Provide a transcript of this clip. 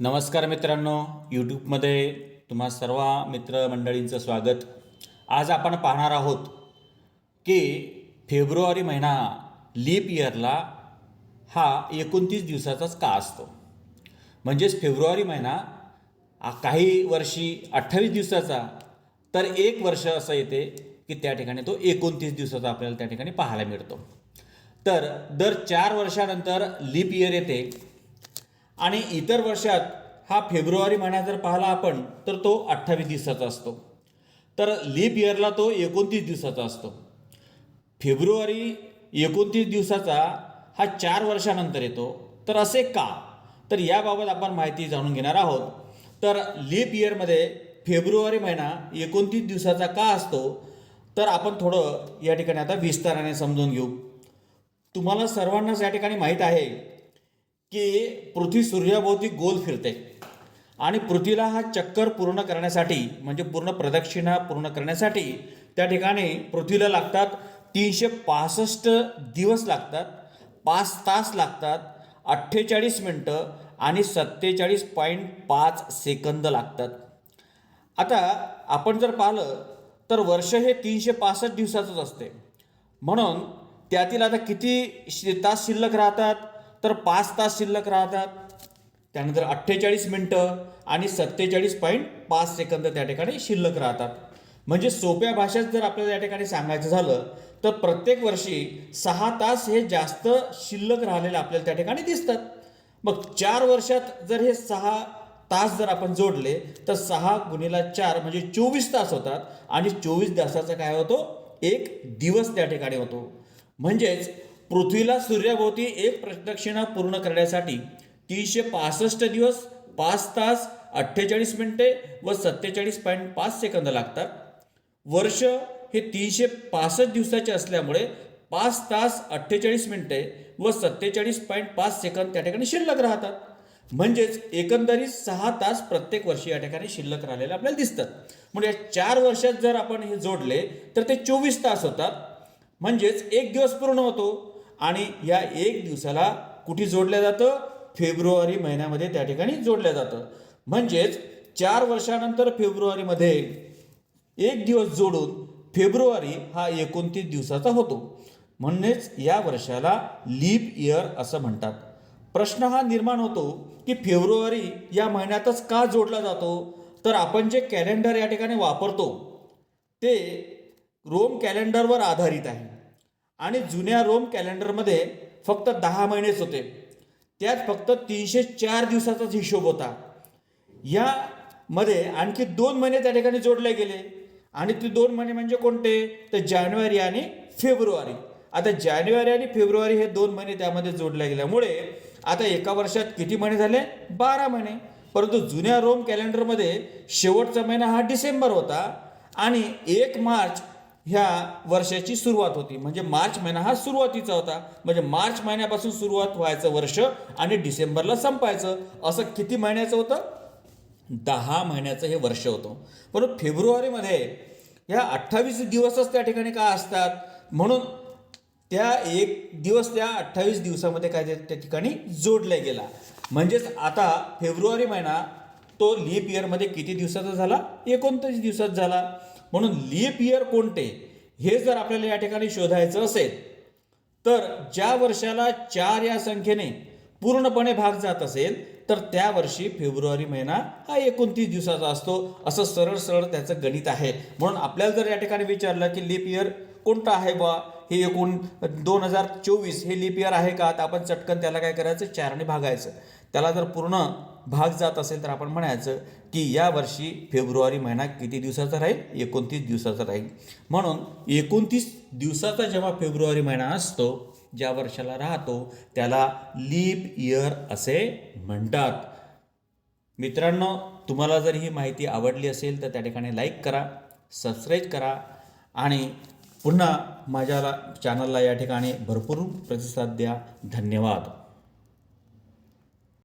नमस्कार मित्रांनो यूट्यूबमध्ये तुम्हा सर्व मित्रमंडळींचं स्वागत. आज आपण पाहणार आहोत की फेब्रुवारी महिना लीप इयरला हा एकोणतीस दिवसाचाच का असतो? म्हणजेच फेब्रुवारी महिना काही वर्षी अठ्ठावीस दिवसाचा तर एक वर्ष असं येते की त्या ठिकाणी तो एकोणतीस दिवसाचा आपल्याला त्या ठिकाणी पाहायला मिळतो. तर दर चार वर्षानंतर लीप इयर येते. आणि इतर वर्षात हा फेब्रुवारी महिना जर पाहिला आपण तर तो अठ्ठावीस दिवसाचा असतो. तर लीप इयरला तो एकोणतीस दिवसाचा असतो. फेब्रुवारी एकोणतीस दिवसाचा हा चार वर्षानंतर येतो. तर असे का? तर याबाबत आपण माहिती जाणून घेणार आहोत. तर लीप इयरमध्ये फेब्रुवारी महिना एकोणतीस दिवसाचा का असतो? तर आपण थोडं या ठिकाणी आता विस्ताराने समजून घेऊ. तुम्हाला सर्वांनाच या ठिकाणी माहीत आहे की पृथ्वी सूर्याभोवती गोल फिरते. आणि पृथ्वीला हा चक्कर पूर्ण करण्यासाठी म्हणजे पूर्ण प्रदक्षिणा पूर्ण करण्यासाठी त्या ठिकाणी पृथ्वीला लागतात तीनशे पासष्ट दिवस लागतात पाच तास लागतात अठ्ठेचाळीस मिनटं आणि सत्तेचाळीस पॉईंट पाच सेकंद लागतात. आता आपण जर पाहिलं तर वर्ष हे तीनशे पासष्ट दिवसाचंच असते. म्हणून त्यातील आता किती शि- तास शिल्लक राहतात? तर पाच तास शिल्लक राहतात. त्यानंतर अठ्ठेचाळीस मिनटं आणि सत्तेचाळीस पॉईंट पाच सेकंद त्या ठिकाणी शिल्लक राहतात. म्हणजे सोप्या भाषेत जर आपल्याला या ठिकाणी सांगायचं झालं तर प्रत्येक वर्षी सहा तास हे जास्त शिल्लक राहिलेलं आपल्याला त्या ठिकाणी दिसतात. मग चार वर्षात जर हे सहा तास जर आपण जोडले तर सहा गुणिला चार म्हणजे चोवीस तास होतात आणि चोवीस तासाचा काय होतो? एक दिवस त्या ठिकाणी होतो. म्हणजेच पृथ्वीला सूर्याभोवती एक प्रदक्षिणा पूर्ण करण्यासाठी तीनशे पासष्ट दिवस पाच तास अठ्ठेचाळीस मिनिटे व सत्तेचाळीस पॉईंट पाच सेकंद लागतात. वर्ष हे तीनशे पासष्ट दिवसाचे असल्यामुळे पाच तास अठ्ठेचाळीस मिनिटे व सत्तेचाळीस पॉईंट पाच सेकंद त्या ठिकाणी शिल्लक राहतात. म्हणजेच एकंदरीत सहा तास प्रत्येक वर्षी या ठिकाणी शिल्लक राहिलेले आपल्याला दिसतात. म्हणजे चार वर्षात जर आपण हे जोडले तर ते चोवीस तास होतात. म्हणजेच एक दिवस पूर्ण होतो. आणि या एक दिवसाला कुठे जोडलं जातं? फेब्रुवारी महिन्यामध्ये त्या ठिकाणी जोडलं जातं. म्हणजेच चार वर्षानंतर फेब्रुवारीमध्ये एक दिवस जोडून फेब्रुवारी हा एकोणतीस दिवसाचा होतो. म्हणजेच या वर्षाला लीप इयर असं म्हणतात. प्रश्न हा निर्माण होतो की फेब्रुवारी या महिन्यातच का जोडला जातो? तर आपण जे कॅलेंडर या ठिकाणी वापरतो ते रोम कॅलेंडरवर आधारित आहे. आणि जुन्या रोम कॅलेंडरमध्ये फक्त दहा महिनेच होते. त्यात फक्त तीनशे चार दिवसाचाच हिशोब होता. यामध्ये आणखी दोन महिने त्या ठिकाणी जोडले गेले. आणि ते दोन महिने म्हणजे कोणते? तर जानेवारी आणि फेब्रुवारी. आता जानेवारी आणि फेब्रुवारी हे दोन महिने त्यामध्ये जोडल्या गेल्यामुळे आता एका वर्षात किती महिने झाले? बारा महिने. परंतु जुन्या रोम कॅलेंडरमध्ये शेवटचा महिना हा डिसेंबर होता. आणि एक मार्च ह्या वर्षाची सुरुवात होती. म्हणजे मार्च महिना हा सुरुवातीचा होता. म्हणजे मार्च महिन्यापासून सुरुवात व्हायचं वर्ष आणि डिसेंबरला संपायचं. असं किती महिन्याचं होतं? दहा महिन्याचं हे वर्ष होतं. परंतु फेब्रुवारीमध्ये ह्या अठ्ठावीस दिवसच त्या ठिकाणी का असतात? म्हणून त्या एक दिवस त्या अठ्ठावीस दिवसामध्ये काय त्या ठिकाणी जोडला गेला. म्हणजेच आता फेब्रुवारी महिना तो लीप इयरमध्ये किती दिवसाचा झाला? एकोणतीस दिवसात झाला. म्हणून लीप इयर कोणते? हे जर आपल्याला या ठिकाणी शोधायचं असेल तर ज्या वर्षाला चार या संख्येने पूर्णपणे भाग जात असेल तर त्या वर्षी फेब्रुवारी महिना हा एकोणतीस दिवसाचा असतो. असं सरळ सरळ त्याचं गणित आहे. म्हणून आपल्याला जर या ठिकाणी विचारलं की लीप इयर कोणतं आहे बा हे एकूण दोन हजार चोवीस हे लीप इयर आहे का? तर आपण चटकन त्याला काय करायचं? चारने भागायचं. त्याला जर पूर्ण भाग जात असेल तर आपण म्हणायचं की या वर्षी फेब्रुवारी महिना किती दिवसाचा राहील? एकोणतीस दिवसाचा राहील. म्हणून एकोणतीस दिवसाचा जेव्हा फेब्रुवारी महिना असतो ज्या वर्षाला राहतो त्याला लीप इयर असे म्हणतात. मित्रांनो तुम्हाला जर ही माहिती आवडली असेल तर त्या ठिकाणी लाईक करा सबस्क्राईब करा आणि पुन्हा माझ्या चॅनलला या ठिकाणी भरपूर प्रतिसाद द्या. धन्यवाद.